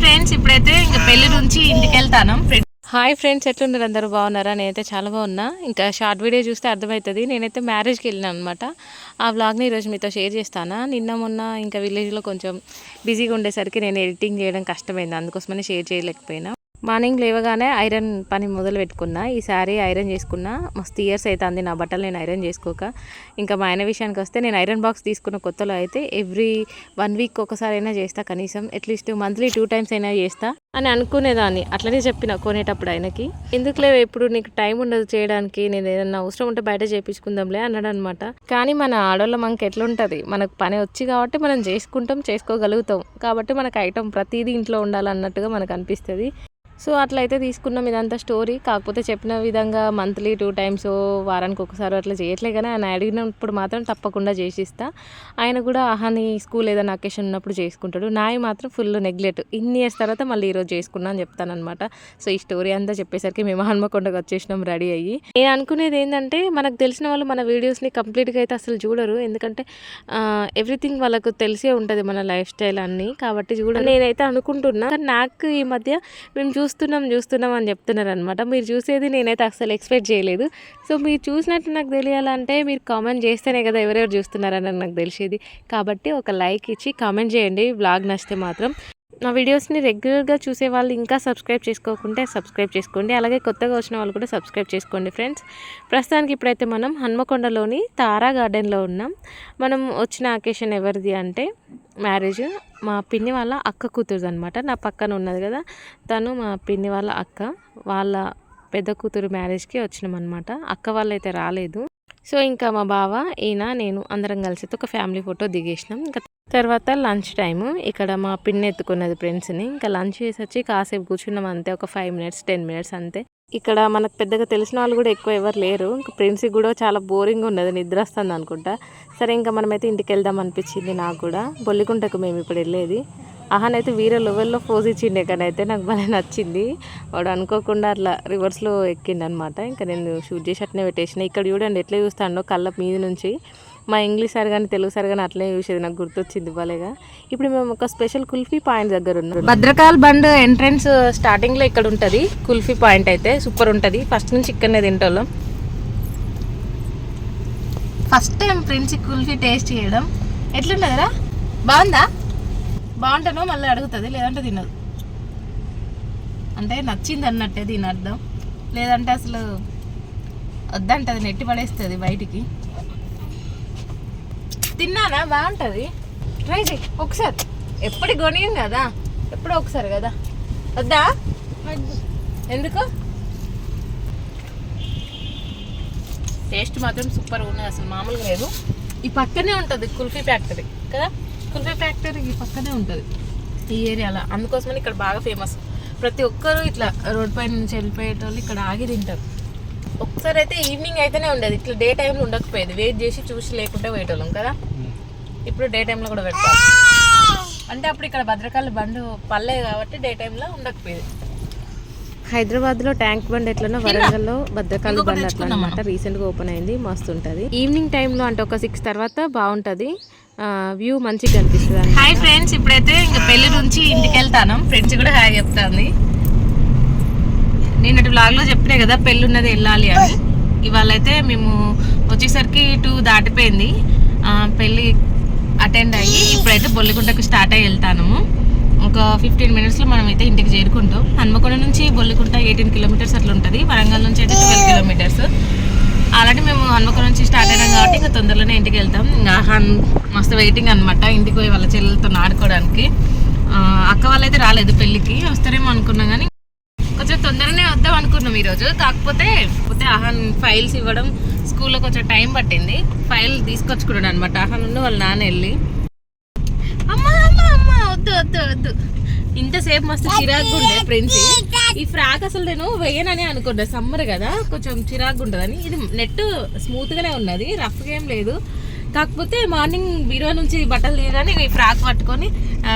Friends ఇప్పుడైతే ఇంకా పెళ్ళి నుంచి ఇంటికి వెళ్తాను హాయ్ ఫ్రెండ్స్ ఎట్లున్నారు? అందరూ బాగున్నారా? నేనైతే చాలా బాగున్నా. ఇంకా షార్ట్ వీడియో చూస్తే అర్థమవుతుంది నేనైతే మ్యారేజ్కి వెళ్ళాను అనమాట ఆ వ్లాగ్ని ఈరోజు మీతో షేర్ చేస్తాను? నిన్న మొన్న ఇంకా విలేజ్లో కొంచెం బిజీగా ఉండేసరికి నేను ఎడిటింగ్ చేయడం కష్టమైంది. అందుకోసమని షేర్ చేయలేకపోయినా. మార్నింగ్ లేవగానే ఐరన్ పని మొదలు పెట్టుకున్నా. ఈ శారీ ఐరన్ చేసుకున్నా. మస్తు ఇయర్స్ అవుతుంది నా బట్టలు నేను ఐరన్ చేసుకోక. ఇంకా మా ఆయన విషయానికి వస్తే నేను ఐరన్ బాక్స్ తీసుకున్న కొత్తలో అయితే ఎవ్రీ వన్ వీక్ ఒకసారి అయినా చేస్తా కనీసం. అట్లీస్ట్ మంత్లీ టూ టైమ్స్ అయినా చేస్తా అని అనుకునేదాన్ని. అట్లనే చెప్పిన కొనేటప్పుడు ఆయనకి. ఎందుకులే ఎప్పుడు నీకు టైం ఉండదు చేయడానికి. నేను ఏదన్నా అవసరం ఉంటే బయట చేపించుకుందాంలే అన్నాడు అనమాట కానీ మన ఆడవాళ్ళ మనకి ఎట్లుంటుంది? మనకు పని వచ్చి కాబట్టి మనం చేసుకుంటాం చేసుకోగలుగుతాం. కాబట్టి మనకు ఐటమ్ ప్రతిదీ ఇంట్లో ఉండాలన్నట్టుగా మనకు అనిపిస్తుంది. సో అట్లయితే తీసుకున్నాం ఇదంతా స్టోరీ. కాకపోతే చెప్పిన విధంగా మంత్లీ టూ టైమ్స్ వారానికి ఒకసారి అట్లా చేయట్లే కానీ ఆయన అడిగినప్పుడు మాత్రం తప్పకుండా చేసిస్తా. ఆయన కూడా అహాని స్కూల్ ఏదైనా అకేషన్ ఉన్నప్పుడు చేసుకుంటాడు. నాయి మాత్రం ఫుల్ నెగ్లెక్ట్. ఇన్ని ఇయర్స్ తర్వాత మళ్ళీ ఈరోజు చేసుకున్నా అని చెప్తానమాట సో ఈ స్టోరీ అంతా చెప్పేసరికి మేము హన్మకొండకు వచ్చేసినాం రెడీ అయ్యి. నేను అనుకునేది ఏంటంటే మనకు తెలిసిన వాళ్ళు మన వీడియోస్ని కంప్లీట్గా అయితే అసలు చూడరు. ఎందుకంటే ఎవ్రీథింగ్ వాళ్ళకు తెలిసే ఉంటుంది మన లైఫ్ స్టైల్ అన్నీ. కాబట్టి చూడ నేనైతే అనుకుంటున్నా కానీ నాకు ఈ మధ్య మేము చూస్తున్నాం చూస్తున్నాం అని చెప్తున్నారు అనమాట మీరు చూసేది నేనైతే అసలు ఎక్స్పెక్ట్ చేయలేదు. సో మీరు చూసినట్టు నాకు తెలియాలంటే మీరు కామెంట్ చేస్తేనే కదా ఎవరెవరు చూస్తున్నారని నాకు తెలిసేది. కాబట్టి ఒక లైక్ ఇచ్చి కామెంట్ చేయండి. బ్లాగ్ నచ్చితే మాత్రం. నా వీడియోస్ని రెగ్యులర్గా చూసే వాళ్ళు ఇంకా సబ్స్క్రైబ్ చేసుకోకుంటే సబ్స్క్రైబ్ చేసుకోండి. అలాగే కొత్తగా వచ్చిన వాళ్ళు కూడా సబ్స్క్రైబ్ చేసుకోండి ఫ్రెండ్స్. ప్రస్తుతానికి ఇప్పుడైతే మనం హన్మకొండలోని తారా గార్డెన్లో ఉన్నాం. మనం వచ్చిన అకేషన్ ఎవరిది అంటే మ్యారేజ్ మా పిన్ని వాళ్ళ అక్క కూతురుది అనమాట నా పక్కన ఉన్నది కదా తను మా పిన్ని వాళ్ళ అక్క. వాళ్ళ పెద్ద కూతురు మ్యారేజ్కి వచ్చినాం అనమాట అక్క వాళ్ళు అయితే రాలేదు. సో ఇంకా మా బావ ఈయన నేను అందరం కలిసి ఒక ఫ్యామిలీ ఫోటో దిగేసినాం. ఇంకా తర్వాత లంచ్ టైము. ఇక్కడ మా పిన్ని ఎత్తుకున్నది ఫ్రెండ్స్ని. ఇంకా లంచ్ చేసి వచ్చి కాసేపు కూర్చున్నాం అంతే. ఒక ఫైవ్ మినిట్స్ టెన్ మినిట్స్ అంతే. ఇక్కడ మనకు పెద్దగా తెలిసిన వాళ్ళు కూడా ఎక్కువ ఎవరు లేరు. ఇంకా ఫ్రెండ్స్కి కూడా చాలా బోరింగ్ ఉన్నది. నిద్ర వస్తుంది అనుకుంటా. సరే ఇంకా మనమైతే ఇంటికి వెళ్దాం అనిపించింది నాకు కూడా. బొల్లికుంటకు మేము ఇప్పుడు వెళ్ళేది. అహనైతే వీరే లెవెల్లో పోజ్ ఇచ్చిండే కానీ అయితే నాకు భలే నచ్చింది. వాడు అనుకోకుండా అట్లా రివర్స్లో ఎక్కిండనమాట. ఇంకా నేను షూట్ చేసి అట్నే పెట్టేసిన. ఇక్కడ చూడండి ఎట్లా చూస్తాడో కళ్ళ మీద నుంచి. మా ఇంగ్లీష్ సార్ కానీ తెలుగు సార్ కానీ అట్లే చూసేది. నాకు గుర్తొచ్చింది భలేగా. ఇప్పుడు మేము ఒక స్పెషల్ కుల్ఫీ పాయింట్ దగ్గర ఉన్నాం. భద్రకాల్ బండ్ ఎంట్రన్స్ స్టార్టింగ్లో ఇక్కడ ఉంటుంది. కుల్ఫీ పాయింట్ అయితే సూపర్ ఉంటుంది. ఫస్ట్ నుంచి ఇక్కడనే తింటాం first time friends kulfi taste చేయడం. ఎట్లుంటుందిరా బాగుందా? బాగుంటానో మళ్ళీ అడుగుతుంది లేదంటే తినదు. అంటే నచ్చింది అన్నట్టే దీని అర్థం. లేదంటే అసలు వద్దంటది నెట్టి పడేస్తుంది బయటికి. తిన్నానా? బాగుంటుంది. ట్రై చేయి. ఒకసారి. ఎప్పటి కొనియం కదా? ఎప్పుడో ఒకసారి కదా? వద్దా? ఎందుకు? టేస్ట్ మాత్రం సూపర్ ఉన్నది అసలు మామూలుగా లేదు. ఈ పక్కనే ఉంటుంది కుల్ఫీ ఫ్యాక్టరీ. కదా? కుల్ఫీ ఫ్యాక్టరీ ఈ పక్కనే ఉంటుంది. ఈ ఏరియాలో. అందుకోసమని ఇక్కడ బాగా ఫేమస్ ప్రతి ఒక్కరు ఇట్లా రోడ్ పైన నుంచి వెళ్ళిపోయేటోళ్ళు ఇక్కడ ఆగి తింటారు. ఒకసారి అయితే ఈవినింగ్ అయితేనే ఉండేది. ఇట్లా డే టైంలో ఉండకపోయేది. వెయిట్ చేసి చూసి లేకుంటే పోయేటోళ్ళం కదా. ఇప్పుడు డే టైంలో కూడా పెడతాం. అంటే అప్పుడు ఇక్కడ భద్రకాళి బండు పల్లె కాబట్టి డే టైంలో ఉండకపోయేది. హైదరాబాద్లో ట్యాంక్ బండ్ ఎట్లనో వరంగల్లో భద్రకాళి బండ్ అట్లా అనమాట రీసెంట్గా ఓపెన్ అయింది. మస్తు ఉంటది ఈవినింగ్ టైంలో అంటే ఒక సిక్స్ తర్వాత బాగుంటది. వ్యూ మంచిగా కనిపిస్తుంది హాయ్ ఫ్రెండ్స్ ఇప్పుడైతే ఇంకా పెళ్ళి నుంచి ఇంటికి వెళ్తాను ఫ్రెండ్స్ కూడా హాయ్ చెప్తాంది. నిన్నటి vlog లో కదా పెళ్ళి ఉన్నది వెళ్ళాలి అని. ఇవాళ అయితే మేము వచ్చేసరికి టూ దాటిపోయింది. పెళ్ళి అటెండ్ అయ్యి ఇప్పుడైతే బొల్లిగుంటకు స్టార్ట్ అయ్యి వెళ్తాను. ఒక ఫిఫ్టీన్ మినిట్స్లో మనం అయితే ఇంటికి చేరుకుంటాం. హన్మకొండ నుంచి బొల్లిగుంట ఎయిటీన్ కిలోమీటర్స్ అట్లా ఉంటుంది. వరంగల్ నుంచి అయితే ట్వెల్వ్ కిలోమీటర్స్. ఆల్రెడీ మేము హన్మకొండ నుంచి స్టార్ట్ అయినాం కాబట్టి ఇంకా తొందరలోనే ఇంటికి వెళ్తాం. హన్ మస్తు వెయిటింగ్ అనమాట ఇంటికి పోయి వాళ్ళ చెల్లెలతో ఆడుకోవడానికి. అక్క వాళ్ళైతే రాలేదు పెళ్ళికి. వస్తారేమో అనుకున్నాం కానీ కొంచెం తొందరనే వద్దాం అనుకున్నాం ఈరోజు. కాకపోతే పోతే అహన్ ఫైల్స్ ఇవ్వడం స్కూల్లో కొంచెం టైం పట్టింది. ఫైల్ తీసుకొచ్చుకున్నాడు అనమాట అహన్ ఉన్న వాళ్ళ నాన్న వెళ్ళి. అమ్మ అమ్మ అమ్మ వద్దు వద్దు వద్దు. ఇంతసేపు మస్తు చిరాకు ఉండే ఫ్రెండ్స్. ఈ ఫ్రాక్ అసలు నేను వేయనని అనుకున్నా. సమ్మర్ కదా కొంచెం చిరాకు ఉంటుందని. ఇది నెట్ స్మూత్ గానే ఉన్నది. రఫ్గా ఏం లేదు. కాకపోతే మార్నింగ్ బీరో నుంచి బట్టలు తీయగానే ఈ ఫ్రాక్ పట్టుకొని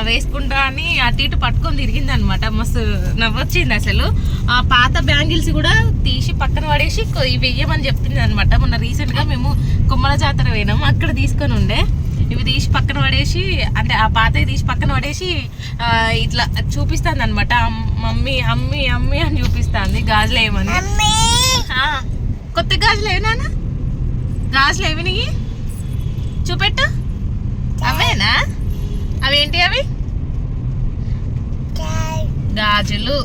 వేసుకుంటా అని అటు ఇటు పట్టుకొని తిరిగింది అనమాట మస్తు నవ్వొచ్చింది అసలు. ఆ పాత బ్యాంగిల్స్ కూడా తీసి పక్కన పడేసి ఇవి వెయ్యమని చెప్తుంది అనమాట మొన్న రీసెంట్గా మేము కొమ్మల జాతర పోయినాము. అక్కడ తీసుకొని ఉండే. ఇవి తీసి పక్కన పడేసి అంటే ఆ పాతవి తీసి పక్కన పడేసి ఇట్లా చూపిస్తాను అనమాట మమ్మీ అమ్మి అమ్మి అని చూపిస్తాంది. గాజులు ఏమని కొత్త గాజులు ఏనా గాజులు ఏమి నీకు చూపెట్టు. అవేనా? అవేంటి అవి? గాజులు.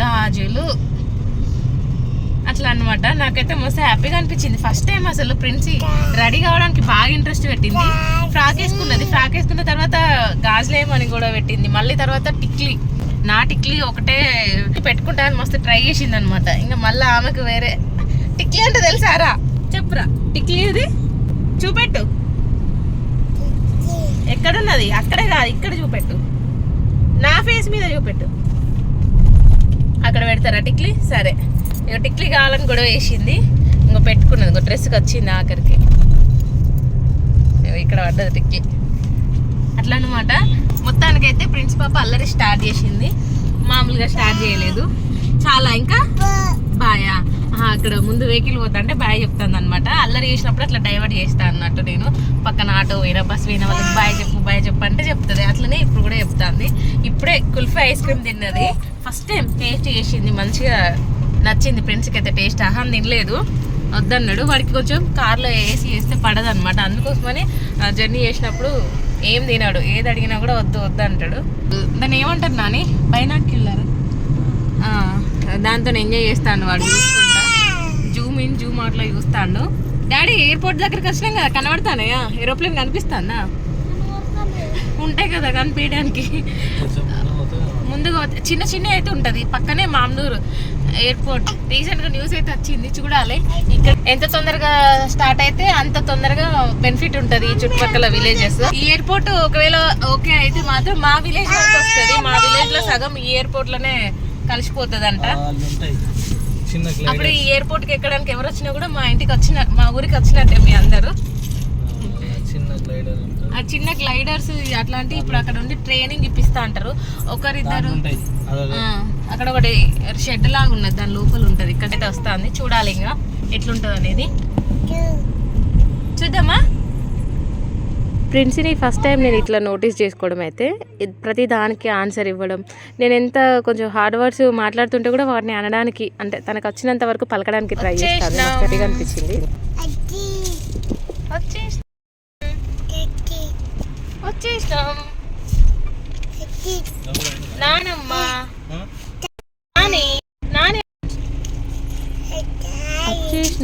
గాజులు. అట్లా అన్నమాట నాకైతే మస్తు హ్యాపీగా అనిపించింది. ఫస్ట్ టైం అసలు ప్రిన్స్ రెడీ కావడానికి బాగా ఇంట్రెస్ట్ పెట్టింది. ఫ్రాక్ వేసుకున్నది. ఫ్రాక్ వేసుకున్న తర్వాత గాజులేమని కూడా పెట్టింది. మళ్ళీ తర్వాత టిక్లీ. నా టిక్లీ ఒకటే పెట్టుకుంటాను మస్తు ట్రై చేసింది అనమాట ఇంకా మళ్ళీ ఆమెకు వేరే టిక్లీ అంటే తెలుసారా? చెప్పురా. టిక్లీది? చూపెట్టు. ఎక్కడున్నది? అక్కడే కాదు ఇక్కడ చూపెట్టు. నా ఫేస్ మీద చూపెట్టు. అక్కడ పెడతారా టిక్లీ? సరే. ఇక టిక్లీ కావాలని గొడవ వేసింది ఇంకో పెట్టుకున్నది ఇంకో డ్రెస్కి వచ్చింది ఆఖరికి. ఇక్కడ పడ్డది టిక్లీ. అట్లా అనమాట మొత్తానికైతే ప్రిన్స్ పాప అల్లరి స్టార్ట్ చేసింది. మామూలుగా స్టార్ట్ చేయలేదు. చాలా ఇంకా? బాయా? ఆహా, అక్కడ ముందు వెహికల్ పోతుంటే బాయ్ చెప్తాను అనమాట అల్లరి చేసినప్పుడు అట్లా డైవర్ట్ చేస్తా అన్నట్టు నేను. పక్కన ఆటో పోయినా బస్ పోయిన వాళ్ళకి బాయ్ చెప్పు బాయ్ చెప్పు అంటే చెప్తుంది. అట్లనే ఇప్పుడు కూడా చెప్తాంది. ఇప్పుడే కుల్ఫీ ఐస్ క్రీమ్ తిన్నది. ఫస్ట్ టైం టేస్ట్ చేసింది మంచిగా నచ్చింది. ఫ్రెండ్స్కి అయితే టేస్ట్ ఆహా తినలేదు. వద్దన్నాడు. వాడికి కొంచెం కార్లో ఏసీ వేస్తే పడదు అనమాట అందుకోసమని జర్నీ చేసినప్పుడు ఏం తినాడు. ఏది అడిగినా కూడా వద్దు వద్దు అంటాడు. దాన్ని ఏమంటారు నాని? బైనాక్యులర్ దాంతో ఎంజాయ్ చేస్తాను వాడు చూసుకుంటా. జూమ్ ఇన్ జూమ్ అవుట్లో చూస్తాడు. డాడీ ఎయిర్పోర్ట్ దగ్గరికి వచ్చినాం కదా కనబడతానయా? ఏరోప్లేన్ కనిపిస్తానా ఉంటాయి కదా కనిపించడానికి. ముందుగా చిన్న చిన్న అయితే ఉంటుంది పక్కనే మామూలు ఎయిర్పోర్ట్. రీసెంట్గా న్యూస్ అయితే వచ్చింది చూడాలి. ఇక్కడ ఎంత తొందరగా స్టార్ట్ అయితే అంత తొందరగా బెనిఫిట్ ఉంటుంది ఈ చుట్టుపక్కల విలేజెస్. ఈ ఎయిర్పోర్ట్ ఒకవేళ ఓకే అయితే మాత్రం మా విలేజ్ వస్తుంది. మా విలేజ్లో సగం ఈ ఎయిర్పోర్ట్లోనే లోనే కలిసిపోతుంది అంట వాళ్ళు ఉంటాయి. చిన్న అప్పుడు ఈ ఎయిర్పోర్ట్కి ఎక్కడానికి ఎవరు వచ్చినా కూడా మా ఇంటికి వచ్చిన మా ఊరికి వచ్చినట్టే మీ అందరూ. ఆ చిన్న గ్లైడర్స్ అట్లాంటి ఇప్పుడు అక్కడ ఉండి ట్రైనింగ్ ఇప్పిస్తా అంటారు. ఒకరిద్దరు అక్కడ ఒకటి షెడ్ లాగా ఉన్నది. దాని లోపల ఉంటది. ఇక్కడైతే వస్తుంది. చూడాలి ఇంకా ఎట్లుంటది అనేది చూద్దామా? ప్రిన్స్ని ఫస్ట్ టైం నేను ఇట్లా నోటీస్ చేసుకోవడం అయితే ప్రతి దానికి ఆన్సర్ ఇవ్వడం. నేను ఎంత కొంచెం హార్డ్ వర్డ్స్ మాట్లాడుతుంటే కూడా వాటిని అనడానికి అంటే తనకు వచ్చినంత వరకు పలకడానికి ట్రై చేస్తాను. నాకు గట్టిగా అనిపించింది వచ్చేసి వచ్చేసినాం నానమ్మ నాని నాని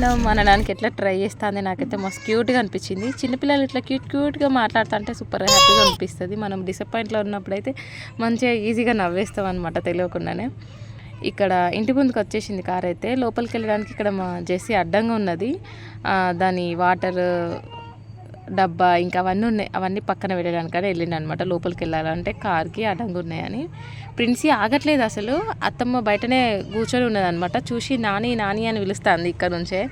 చేద్దాం అనడానికి ఎట్లా ట్రై చేస్తుంది నాకైతే మస్తు క్యూట్గా అనిపించింది. చిన్నపిల్లలు ఇట్లా క్యూట్ క్యూట్గా మాట్లాడుతుంటే సూపర్ హ్యాపీగా అనిపిస్తుంది. మనం డిసప్పాయింట్లో ఉన్నప్పుడైతే మంచిగా ఈజీగా నవ్వేస్తాం అనమాట తెలియకుండానే. ఇక్కడ ఇంటి ముందుకు వచ్చేసింది కార్ అయితే. లోపలికి వెళ్ళడానికి ఇక్కడ మా జెస్సీ అడ్డంగా ఉన్నది. దాని వాటర్ డబ్బా ఇంకా అవన్నీ ఉన్నాయి. అవన్నీ పక్కన వెళ్ళడానికని వెళ్ళిండు అనమాట లోపలికి వెళ్ళాలంటే కార్కి అడ్డంగా ఉన్నాయని. ప్రిన్సీ ఆగట్లేదు అసలు. అత్తమ్మ బయటనే కూర్చొని ఉన్నదనమాట. చూసి నాని నాని అని పిలుస్తుంది ఇక్కడ నుంచే.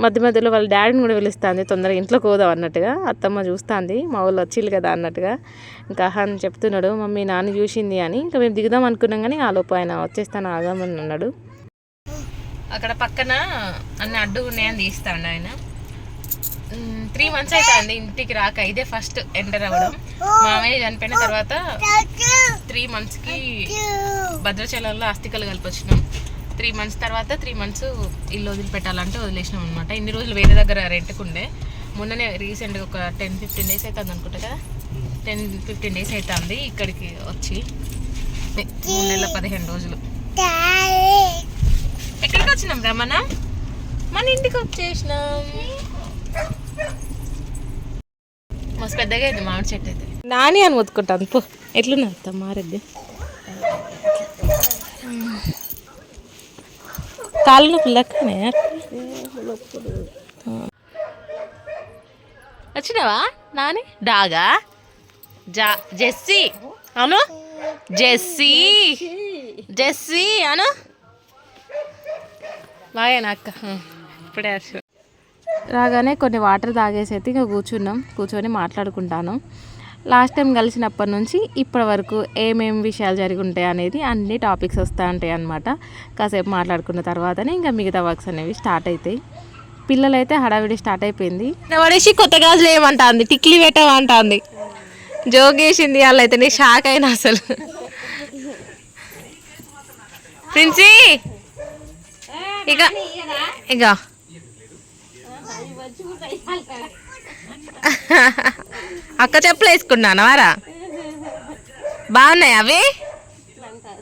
మధ్య మధ్యలో వాళ్ళ డాడీని కూడా పిలుస్తుంది. తొందరగా ఇంట్లోకి పోదాం అన్నట్టుగా. అత్తమ్మ చూస్తుంది. మా వాళ్ళు వచ్చిల్లు కదా అన్నట్టుగా. ఇంకా అహాన్ చెప్తున్నాడు. మమ్మీ నాన్న చూసింది అని. ఇంకా మేము దిగుదాం అనుకున్నాం కానీ ఆ లోపు ఆయన వచ్చేస్తాను ఆగామని అన్నాడు. అక్కడ పక్కన అన్ని అడ్డు ఉన్నాయని తీస్తాడు ఆయన. త్రీ మంత్స్ అవుతుంది ఇంటికి రాక. ఇదే ఫస్ట్ ఎంటర్ అవ్వడం. మామయ్య చనిపోయిన తర్వాత త్రీ మంత్స్కి భద్రాచలంలో అస్థికలు కలిపి వచ్చినాం త్రీ మంత్స్ తర్వాత త్రీ మంత్స్ ఇల్లు వదిలిపెట్టాలంటే వదిలేసినాం అనమాట ఇన్ని రోజులు వేరే దగ్గర రెంట్కుండే. మొన్ననే రీసెంట్గా ఒక టెన్ ఫిఫ్టీన్ డేస్ అవుతుంది అనుకుంటా కదా? టెన్ ఫిఫ్టీన్ డేస్ అవుతుంది ఇక్కడికి వచ్చి. మూడు నెలల పదిహేను రోజులు. ఎక్కడికి వచ్చినాం రా మనం మన ఇంటికి వచ్చేసినాం మస్తు పెద్దగా అయింది మామిడి చెట్టు అయితే. నాని అని మొత్తుకుంటాను పో. ఎట్లున్నా అత్తమ్మ మారద్ది. కాళ్ళు నొప్పి లెక్కనే? వచ్చినావా నాని? డాగా? జా Jessie. Anu? Jessie. Jessie Anu? బాగా అక్క? ఇప్పుడే రాగానే కొన్ని వాటర్ తాగేసి అయితే ఇంకా కూర్చున్నాం కూర్చొని మాట్లాడుకుంటాను. లాస్ట్ టైం కలిసినప్పటి నుంచి ఇప్పటి వరకు ఏమేమి విషయాలు జరిగి ఉంటాయి అనేది అన్ని టాపిక్స్ వస్తూ ఉంటాయి అన్నమాట. కాసేపు మాట్లాడుకున్న తర్వాతనే ఇంకా మిగతా వర్క్స్ అనేవి స్టార్ట్ అవుతాయి పిల్లలైతే హడావిడి స్టార్ట్ అయిపోయింది. పడేసి కొత్త గాజులు ఏమంటాంది టిక్లీ పెట్టమంటాంది. జోగేసింది వాళ్ళైతే నీ షాక్ అయినా అసలు. ప్రిన్సీ! ఇక ఇక. అక్క చెప్పులు వేసుకున్నాను వారా? బాగున్నాయి అవి?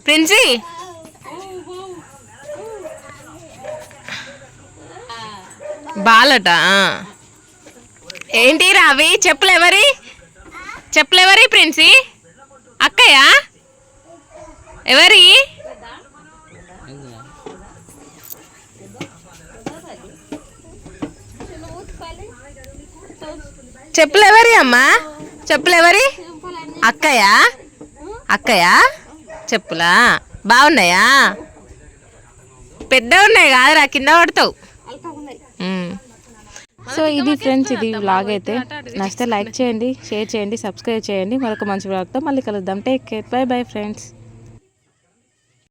ప్రిన్సీ? బాలట ఏంటి రావి చెప్పులు ఎవరి చెప్పులు ఎవరి ప్రిన్సీ? అక్కయ్యా? ఎవరి? చెప్పులు ఎవరి అమ్మా? చెప్పులు ఎవరి అక్కయా అక్కయా చెప్పులా? బాగున్నాయా? పెద్ద ఉన్నాయి కాదురా కింద పడతావు. సో ఇది ఫ్రెండ్స్ ఇది బ్లాగ్ అయితే. నచ్చితే లైక్ చేయండి షేర్ చేయండి సబ్స్క్రైబ్ చేయండి. మరొక మంచి బ్లాగ్తో మళ్ళీ కలుద్దాం. Take care bye bye friends